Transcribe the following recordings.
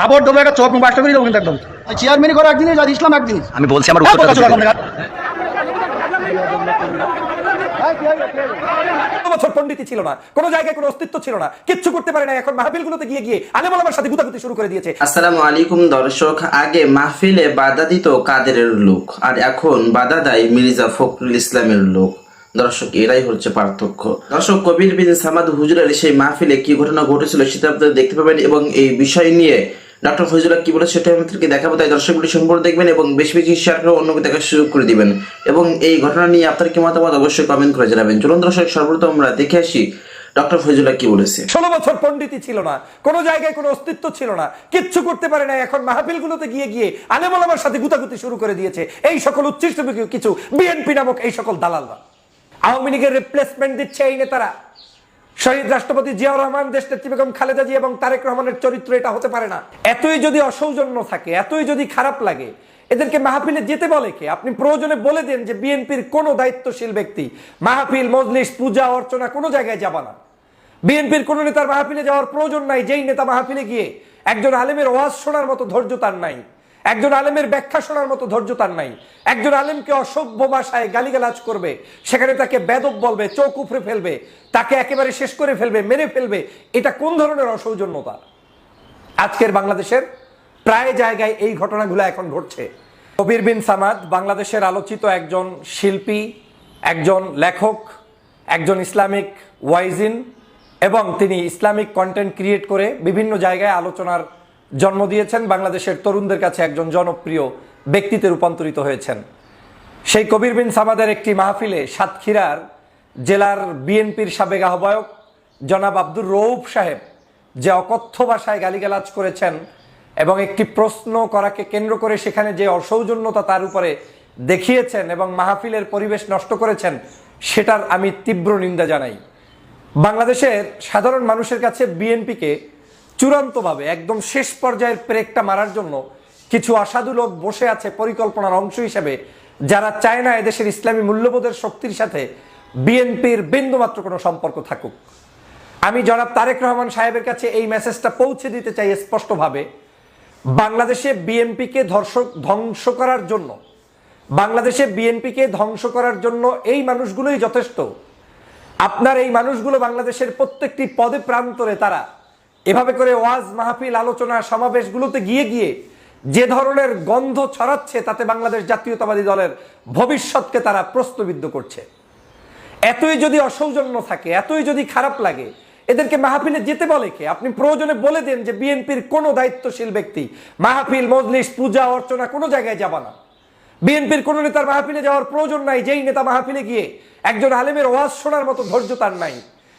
খাবার দেবো একটা চপ বাসটা করে দেবো কিন্তু একদম। চেয়ারম্যানই করে যা ইসলাম একদিনই আমি বলছি আমার উত্তরটা কথা শোনা দিতে দিন। কত বছর পণ্ডিতই ছিল না কোনো জায়গায় কোনো অস্তিত্ব ছিল না কিচ্ছু করতে পারে না এখন মাহফিলগুলোতে গিয়ে গিয়ে আলেম আমার সাথে গুতাগুতি শুরু করে দিয়েছে। আসসালামু আলাইকুম দর্শক আগে মাহফিলে বাধা দিত কাদেরের লোক আর এখন বাধা দেয় মির্জা ফখরুল ইসলামের লোক। দর্শক এরাই হচ্ছে পার্থক্য। দর্শক কবির বিন সামাদ হুজুরের সেই মাহফিলে কি ঘটনা ঘটেছিল সেটা আপনারা দেখতে পাবেন এবং এই বিষয় নিয়ে ডক্টর ফজুল্লাহ কি বলে সেটা আমাদেরকে দেখাবো, তাই দর্শকগুলি সম্পূর্ণ দেখবেন এবং বেশি বেশি শেয়ার করে অন্যকে দেখার সুযোগ করে দিবেন। এবং এই ঘটনা নিয়ে আপনার কি মতামত অবশ্যই কমেন্ট করে জানাবেন। চলুন দর্শক, সর্বপ্রথম আমরা দেখে আসি ডক্টর ফজুল্লাহ কি বলেছে। ষোলো বছর পণ্ডিতই ছিল না, কোনো জায়গায় কোনো অস্তিত্ব ছিল না, কিচ্ছু করতে পারে না এখন মাহফিলগুলোতে গিয়ে গিয়ে আলেম আমার সাথে গুতাগুতি শুরু করে দিয়েছে। এই সকল উচ্ছিষ্ট কিছু, বিএনপি নামক এই সকল দালালরা। আওয়ামী লীগের রিপ্লেসমেন্ট দিচ্ছে এই নেতারা। শহীদ রাষ্ট্রপতি জিয়াউর রহমান, দেশ নেত্রী বেগম খালেদা জি এবং তারেক রহমানের চরিত্র এটা হতে পারে না। এতই যদি অসৌজন্য থাকে, এতই যদি খারাপ লাগে, এদেরকে মাহফিলে যেতে বলে কে? আপনি প্রয়োজনে বলে দেন যে বিএনপির কোনো দায়িত্বশীল ব্যক্তি মাহফিল, মজলিস, পূজা, অর্চনা কোনো জায়গায় যাবা না। বিএনপির কোন নেতার মাহফিলে যাওয়ার প্রয়োজন নাই, যেই নেতা মাহফিলে গিয়ে একজন আলেমের ওয়াজ শোনার মতো ধৈর্য তার নাই। একজন আলেমের ব্যাখ্যা শোনার মতো ধৈর্য তার নাই। একজন আলেমকে অসভ্য ভাষায় গালিগালাজ করবে, সেখানে তাকে বেদব বলবে, চোখ উপড়ে ফেলবে, তাকে একেবারে শেষ করে ফেলবে, মেরে ফেলবে, এটা কোন ধরনের অসৌজন্যতা আজকের বাংলাদেশের প্রায় জায়গায় এই ঘটনাগুলো এখন ঘটছে। কবির বিন সামাদ বাংলাদেশের আলোচিত একজন শিল্পী, একজন লেখক, একজন ইসলামিক ওয়াইজিন এবং তিনি ইসলামিক কন্টেন্ট ক্রিয়েট করে বিভিন্ন জায়গায় আলোচনার জন্ম দিয়েছেন। বাংলাদেশের তরুণদের কাছে একজন জনপ্রিয় ব্যক্তিতে রূপান্তরিত হয়েছেন। সেই কবির বিন সামাদের একটি মাহফিলে সাতক্ষীরার জেলার বিএনপির সাবেক আহ্বায়ক জনাব আব্দুর রৌফ সাহেব যে অকথ্য ভাষায় গালিগালাজ করেছেন এবং একটি প্রশ্ন করাকে কেন্দ্র করে সেখানে যে অসৌজন্যতা তার উপরে দেখিয়েছেন এবং মাহফিলের পরিবেশ নষ্ট করেছেন, সেটার আমি তীব্র নিন্দা জানাই। বাংলাদেশের সাধারণ মানুষের কাছে বিএনপিকে চূড়ান্তভাবে একদম শেষ পর্যায়ের প্রেকটা মারার জন্য কিছু অসাধু লোক বসে আছে পরিকল্পনার অংশ হিসেবে, যারা চায় না এদেশের ইসলামী মূল্যবোধের শক্তির সাথে বিএনপির বিন্দুমাত্র কোনো সম্পর্ক থাকুক। আমি জনাব তারেক রহমান সাহেবের কাছে এই মেসেজটা পৌঁছে দিতে চাই স্পষ্টভাবে। বাংলাদেশে বিএনপিকে ধর্ষক ধ্বংস করার জন্য, বাংলাদেশে বিএনপিকে ধ্বংস করার জন্য এই মানুষগুলোই যথেষ্ট। আপনার এই মানুষগুলো বাংলাদেশের প্রত্যেকটি পদে প্রান্তরে তারা এভাবে করে ওয়াজ মাহফিল আলোচনা সমাবেশগুলোতে গিয়ে গিয়ে যে ধরনের গন্ধ ছড়াচ্ছে, তাতে বাংলাদেশ জাতীয়তাবাদী দলের ভবিষ্যৎকে তারা প্রশ্নবিদ্ধ করছে। এতই যদি অসৌজন্য থাকে, এতই যদি খারাপ লাগে, এদেরকে মাহফিলে যেতে বলে কে? আপনি প্রয়োজনে বলে দেন যে বিএনপির কোনো দায়িত্বশীল ব্যক্তি মাহফিল, মজলিস, পূজা, অর্চনা কোনো জায়গায় যাবা না। বিএনপির কোন নেতার মাহফিলে যাওয়ার প্রয়োজন নাই, যেই নেতা মাহফিলে গিয়ে একজন আলেমের ওয়াজ শোনার মতো ধৈর্য তার নাই।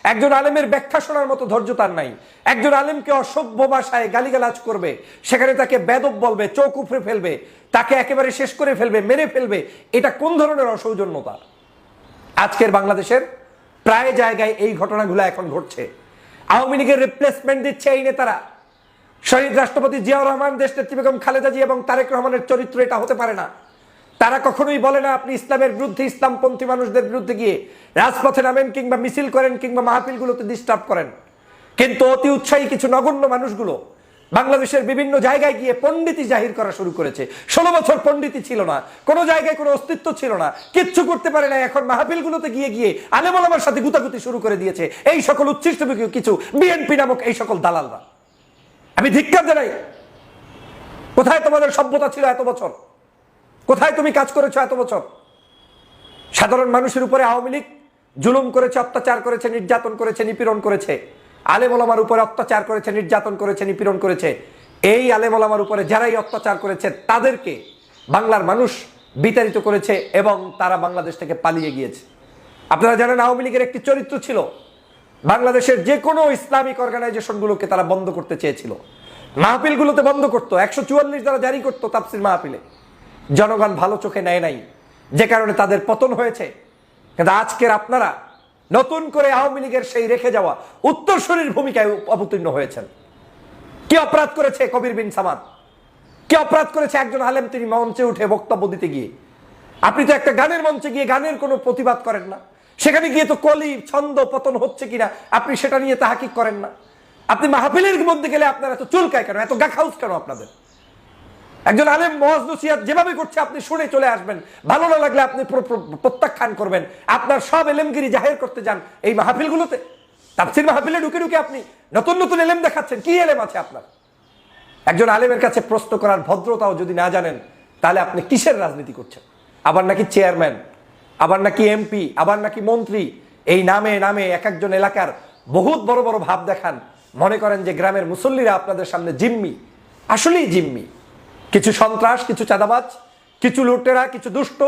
একজন আলেমের ব্যাখ্যা শোনার মতো ধৈর্য তার নাই। একজন আলেমকে অসভ্য ভাষায় গালিগালাজ করবে, সেখানে তাকে বেদব বলবে, চোখ উপড়ে ফেলবে, তাকে একেবারে শেষ করে ফেলবে, মেরে ফেলবে, এটা কোন ধরনের অসৌজন্যতা আজকের বাংলাদেশের প্রায় জায়গায় এই ঘটনাগুলো এখন ঘটছে। আওয়ামী লীগের রিপ্লেসমেন্ট দিচ্ছে এই নেতারা। শহীদ রাষ্ট্রপতি জিয়াউর রহমান দেশ নেত্রী বেগম খালেদা জি এবং তারেক রহমানের চরিত্র এটা হতে পারে না। তারা কখনোই বলে না আপনি ইসলামের বিরুদ্ধে, ইসলামপন্থী মানুষদের বিরুদ্ধে গিয়ে রাজপথে নামেন কিংবা মিছিল করেন কিংবা মাহফিলগুলোতে ডিস্টার্ব করেন। কিন্তু অতি উৎসাহী কিছু নগণ্য মানুষগুলো বাংলাদেশের বিভিন্ন জায়গায় গিয়ে পণ্ডিতি জাহির করা শুরু করেছে। ষোলো বছর পণ্ডিতি ছিল না, কোনো জায়গায় কোনো অস্তিত্ব ছিল না, কিচ্ছু করতে পারে না এখন মাহফিলগুলোতে গিয়ে গিয়ে আলেমল আমার সাথে গুতাগুতি শুরু করে দিয়েছে। এই সকল উচ্ছিষ্ট কিছু বিএনপি নামক এই সকল দালালরা। আমি ধিক্কার জানাই, কোথায় তোমাদের সভ্যতা ছিল এত বছর? কোথায় তুমি কাজ করেছ এত বছর? সাধারণ মানুষের উপরে আওয়ামী লীগ জুলুম করেছে, অত্যাচার করেছে, নির্যাতন করেছে, নিপীড়ন করেছে। আলেমলামার উপরে অত্যাচার করেছে, নির্যাতন করেছে, নিপীড়ন করেছে। এই আলেমলামার উপরে যারাই অত্যাচার করেছে, তাদেরকে বাংলার মানুষ বিতাড়িত করেছে এবং তারা বাংলাদেশ থেকে পালিয়ে গিয়েছে। আপনারা জানেন আওয়ামী লীগের একটি চরিত্র ছিল, বাংলাদেশের যে কোনো ইসলামিক অর্গানাইজেশনগুলোকে তারা বন্ধ করতে চেয়েছিল। মাহফিলগুলোতে বন্ধ করতো, একশো চুয়াল্লিশ দ্বারা জারি করতো তাফসির মাহফিলে। জনগণ ভালো চোখে নেয় নাই। যে কারণে তাদের পতন হয়েছে। কিন্তু আজকের আপনারা নতুন করে আওয়ামী লীগের সেই রেখে যাওয়া উত্তরসূরির ভূমিকায় অবতীর্ণ হয়েছেন। কি অপরাধ করেছে কবির বিন সামাদ? কি অপরাধ করেছে একজন আলেম তিনি মঞ্চে উঠে বক্তব্য দিতে গিয়ে? আপনি তো একটা গানের মঞ্চে গিয়ে গানের কোনো প্রতিবাদ করেন না। সেখানে গিয়ে তো কলি, ছন্দ, পতন হচ্ছে কিনা আপনি সেটা নিয়ে তাহাকিক করেন না। আপনি মাহফিলের মধ্যে গেলে আপনার এত চুলকায় কেন? এত গাখাউস কেন আপনাদের? একজন আলেম, মহাজ নসিহাত, যেভাবে করছে, আপনি শুনে চলে আসবেন। ভালো না লাগলে আপনি প্র- প্র- প্রত্যাখ্যান করবেন। আপনার সব এলেমগিরি জাহের করতে যান এই মাহফিলগুলোতে। তাফসির মাহফিলে ঢুকে ঢুকে আপনি নতুন নতুন এলেম দেখাচ্ছেন। কি এলেম আছে আপনার? একজন আলেমের কাছে প্রশ্ন করার ভদ্রতাও যদি না জানেন, তাহলে আপনি কিসের রাজনীতি করছেন? আবার নাকি চেয়ারম্যান, আবার নাকি এমপি, আবার নাকি মন্ত্রী, এই নামে নামে এক একজন এলাকার বহুত বড় বড় ভাব দেখান। মনে করেন যে গ্রামের মুসল্লিরা আপনাদের সামনে জিম্মি। আসলেই জিম্মি। কিছু সন্ত্রাস, কিছু চাঁদাবাজ, কিছু লুটেরা, কিছু দুষ্ট,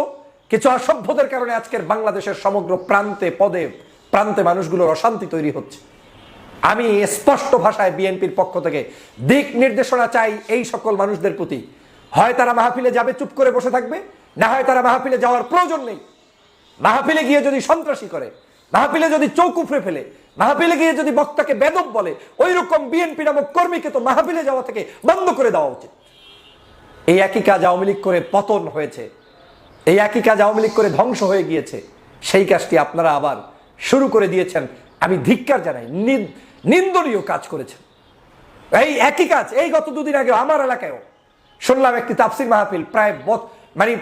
কিছু অসভ্যদের কারণে আজকের বাংলাদেশের সমগ্র প্রান্তে, পদে, প্রান্তে মানুষগুলোর অশান্তি তৈরি হচ্ছে। আমি স্পষ্ট ভাষায় বিএনপির পক্ষ থেকে দিক নির্দেশনা চাই এই সকল মানুষদের প্রতি। হয় তারা মাহফিলে যাবে, চুপ করে বসে থাকবে, না হয় তারা মাহফিলে যাওয়ার প্রয়োজন নেই। মাহফিলে গিয়ে যদি সন্ত্রাসী করে, মাহফিলে যদি চৌক উপড়ে ফেলে, মাহফিলে গিয়ে যদি বক্তাকে বেদব বলে ওই রকম বিএনপি নামক কর্মীকে তো মাহফিলে যাওয়া থেকে বন্ধ করে দেওয়া উচিত। এই একই কাজ আওয়ামী লীগ করে পতন হয়েছে। এই একই কাজ আওয়ামী লীগ করে ধ্বংস হয়ে গিয়েছে। সেই কাজটি আপনারা আবার শুরু করে দিয়েছেন। আমি ধিক্কার জানাই নিদ- নিন্দনীয় কাজ করেছেন। এই একই কাজ, এই গত দুদিন আগে আমার এলাকায়ও শুনলাম একটি তাফসির মাহফিল, প্রায় মানে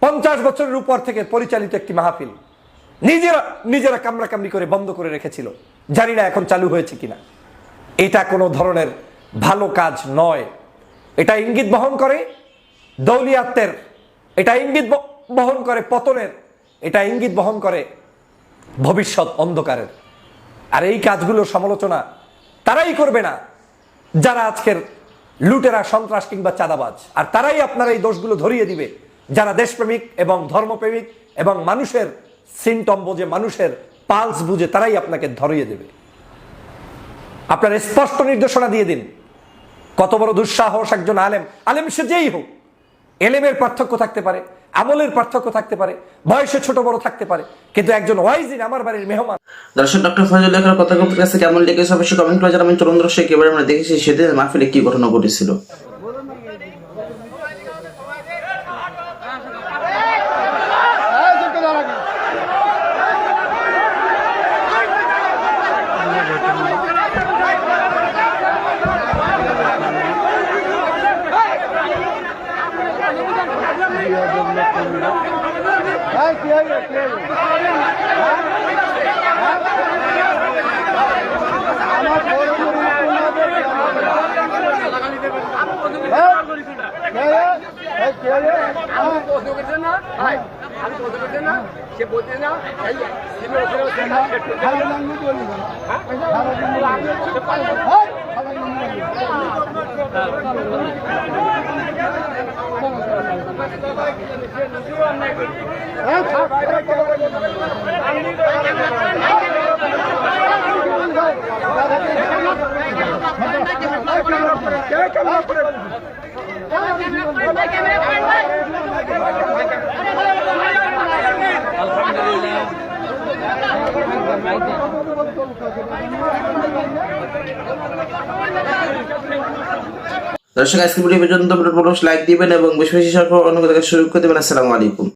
পঞ্চাশ বছরের উপর থেকে পরিচালিত একটি মাহফিল। নিজেরা নিজেরা কামড়াকামড়ি করে বন্ধ করে রেখেছিল। জানি না এখন চালু হয়েছে কিনা। এটা কোনো ধরনের ভালো কাজ নয়। এটা ইঙ্গিত বহন করে দৌলিয়াত্মের এটা ইঙ্গিত বহন করে পতনের, এটা ইঙ্গিত বহন করে ভবিষ্যৎ অন্ধকারের। আর এই কাজগুলোর সমালোচনা তারাই করবে না যারা আজকের লুটেরা, সন্ত্রাস কিংবা চাঁদাবাজ। আর তারাই আপনার এই দোষগুলো ধরিয়ে দিবে যারা দেশপ্রেমিক এবং ধর্মপ্রেমিক এবং মানুষের সিমটম বোঝে, মানুষের পালস বুঝে তারাই আপনাকে ধরিয়ে দেবে। আপনার স্পষ্ট নির্দেশনা দিয়ে দিন। কত বড় দুঃসাহস একজন আলেম। আলেম সে যেই হোক এলেমের পার্থক্য থাকতে পারে, আমলের পার্থক্য থাকতে পারে, বয়সে ছোট বড় থাকতে পারে, কিন্তু একজন ওয়াইজিন আমার বাড়ির মেহমান। দর্শক ডক্টর ফজল লেখার কথা কাছে, কেমন লেগেছে অবশ্যই কমেন্ট করে জানাবেন। চলুন দর্শক, এবার আমরা দেখেছি সেদিন মাহফিলে কি ঘটনা ঘটেছিল আমি প্রশ্ন করছে না ভাই আমি প্রশ্ন করছে না সে বলছে না এই সিনিয়র অফিসার হচ্ছে না দর্শক আজকে ভিডিও পর্যন্ত লাইক দিবেন এবং বেশি বেশি সরকার অন্য কথা করে দেবেন। আসসালামু আলাইকুম।